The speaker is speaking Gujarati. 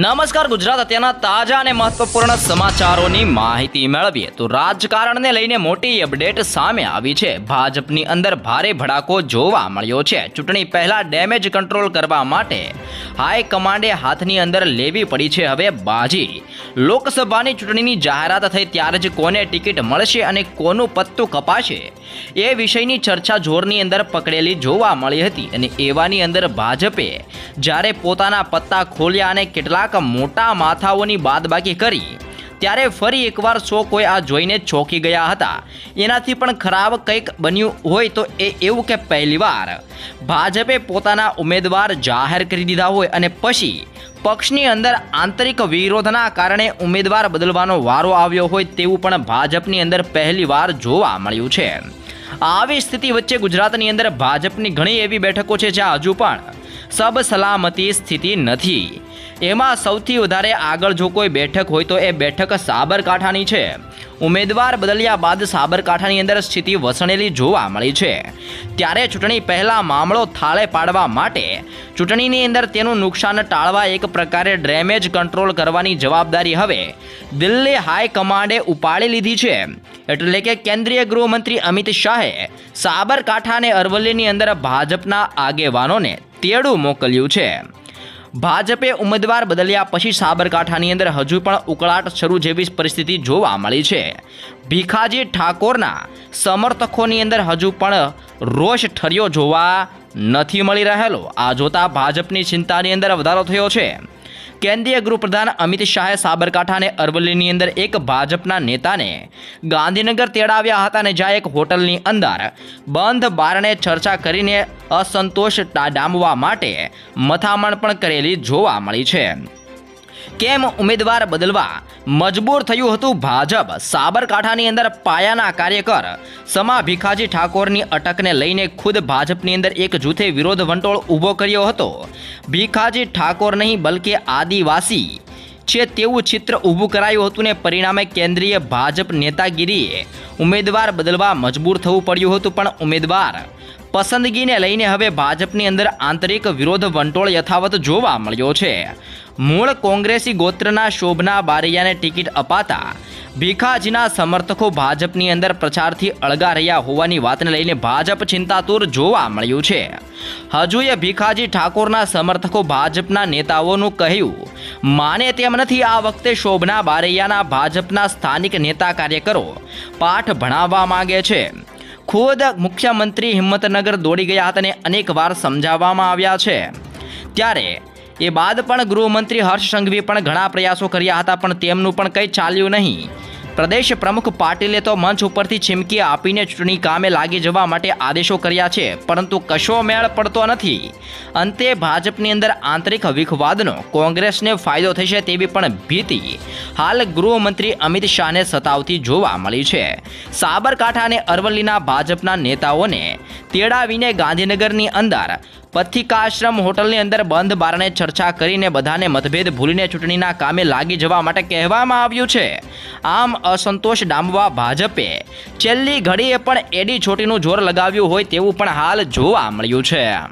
નમસ્કાર, ગુજરાત અત્યારના તાજા અને મહત્વપૂર્ણ સમાચારોની માહિતી મેળવીએ. તો રાજકારણને લઈને મોટી અપડેટ સામે આવી છે. ભાજપની અંદર ભારે ભડાકો જોવા મળ્યો છે. ચૂંટણી પહેલા ડેમેજ કંટ્રોલ કરવા માટે હાઈકમાન્ડે હાથની અંદર લેવી પડી છે હવે બાજી. લોકસભાની ચૂંટણીની જાહેરાત થઈ ત્યારે જ કોને ટિકિટ મળશે અને કોનું પત્તું કપાશે? એ વિષયની ચર્ચા જોરની અંદર પકડેલી જોવા મળી હતી અને એવાની અંદર ભાજપે જ્યારે પોતાના પત્તા ખોલ્યા અને કેટલાક મોટા માથાઓની બાદબાકી કરી ત્યારે ફરી એકવાર શો કોઈ આ જોઈને ચોંકી ગયા હતા. એનાથી પણ ખરાબ કંઈક બન્યું હોય તો એ એવું કે પહેલીવાર ભાજપે પોતાના ઉમેદવાર જાહેર કરી દીધા હોય અને પછી પક્ષની અંદર આંતરિક વિરોધના કારણે ઉમેદવાર બદલવાનો વારો આવ્યો હોય તેવું પણ ભાજપની અંદર પહેલીવાર જોવા મળ્યું છે. આવી સ્થિતિ વચ્ચે ગુજરાતની અંદર ભાજપની ઘણી એવી બેઠકો છે જ્યાં હજુ પણ સબ સલામતી સ્થિતિ નથી. એમાં સૌથી વધારે આગળ જો કોઈ બેઠક હોય તો એ બેઠક સાબરકાંઠાની છે. ઉમેદવાર બદલ્યા બાદ સાબરકાંઠાની અંદર સ્થિતિ વસણેલી જોવા મળી છે. ત્યારે ચૂંટણી પહેલાં મામલો થાળે પાડવા માટે ચૂંટણીની અંદર તેનું નુકસાન ટાળવા એક પ્રકારે ડ્રેમેજ કંટ્રોલ કરવાની જવાબદારી હવે દિલ્હી હાઈકમાન્ડે ઉપાડી લીધી છે. એટલે કે કેન્દ્રીય ગૃહમંત્રી અમિત શાહે સાબરકાંઠા અને અરવલ્લીની અંદર ભાજપના આગેવાનોને તેડું મોકલ્યું છે. ભાજપે ઉમેદવાર બદલ્યા પછી સાબરકાંઠાની અંદર હજુ પણ ઉકળાટ શરૂ જેવી પરિસ્થિતિ જોવા મળી છે. ભીખાજી ઠાકોરના સમર્થકોની અંદર હજુ પણ રોષ ઠર્યો જોવા નથી મળી રહેલો. આ જોતા ભાજપની ચિંતાની અંદર વધારો થયો છે. કેન્દ્રીય ગૃહપ્રધાન અમિત શાહે સાબરકાંઠા અને અરવલ્લીની અંદર એક ભાજપના નેતાને ગાંધીનગર તેડાવ્યા હતા અને જ્યાં એક હોટલની અંદર બંધ બારણે ચર્ચા કરીને અસંતોષ ડામવા માટે મથામણ પણ કરેલી જોવા મળી છે. કેમ ઉમેદવાર બદલવા મજબૂર થયું હતું ભાજપ? સાબરકાંઠાની અંદર પાયાના કાર્યકર સમા ભીખાજી ઠાકોરની અટકને લઈને ખુદ ભાજપની અંદર એક જૂથે વિરોધ વંટોળ ઊભો કર્યો હતો. ભીખાજી ઠાકોર નહીં, બલકે આદિવાસી છે તેવું ચિત્ર ઊભું કરાયું હતું ને પરિણામે કેન્દ્રીય ભાજપ નેતાગીરીએ ઉમેદવાર બદલવા મજબૂર થવું પડ્યું હતું, પણ ઉમેદવાર પસંદગીને લઈને હવે ભાજપની અંદર આંતરિક વિરોધ વંટોળ યથાવત જોવા મળ્યો છે. મૂળ કોંગ્રેસી ગોત્રના શોભના બારૈયાને ટિકિટ અપાતા ભીખાજીના સમર્થકો ભાજપની અંદર પ્રચારથી અળગા રહ્યા હોવાની વાતને લઈને ભાજપ ચિંતાતુર જોવા મળ્યું છે. હજુ એ ભીખાજી ઠાકોરના સમર્થકો ભાજપના નેતાઓનું કહ્યું, માને તેમ નથી આ વખતે શોભના બારૈયાના ભાજપના સ્થાનિક નેતા કાર્યકરો પાઠ ભણાવવા માંગે છે. ખુદ મુખ્યમંત્રી હિંમતનગર દોડી ગયા હતા અને અનેકવાર સમજાવવામાં આવ્યા છે. ત્યારે એ બાદ પણ ગૃહમંત્રી હર્ષ સંઘવીએ પણ ઘણા પ્રયાસો કર્યા હતા, પણ તેમનું પણ કંઈ ચાલ્યું નહીં. પ્રદેશ પ્રમુખ પાટીલે તો મંચ ઉપરથી ચીમકી આપીને ચૂંટણી કામે લાગી જવા માટે આદેશો કર્યા છે, પરંતુ કશો મેળ પડતો નથી. અંતે ભાજપની અંદર આંતરિક વિખવાદનો કોંગ્રેસને ફાયદો થશે તેવી પણ ભીતિ હાલ ગૃહમંત્રી અમિત શાહને સતાવતી જોવા મળી છે. સાબરકાંઠા અને અરવલ્લીના ભાજપના નેતાઓને તેડાવીને ગાંધીનગરની અંદર પથિકાશ્રમ હોટલની અંદર બંધ બારણે ચર્ચા કરીને બધાને મતભેદ ભૂલીને ચૂંટણીના કામે લાગી જવા માટે કહેવામાં આવ્યું છે. આમ અસંતોષ ડામવા ભાજપે. છેલ્લી ઘડીએ પણ એડી છોટીનું જોર લગાવ્યું હોય તેવું પણ હાલ જોવા મળ્યું છે.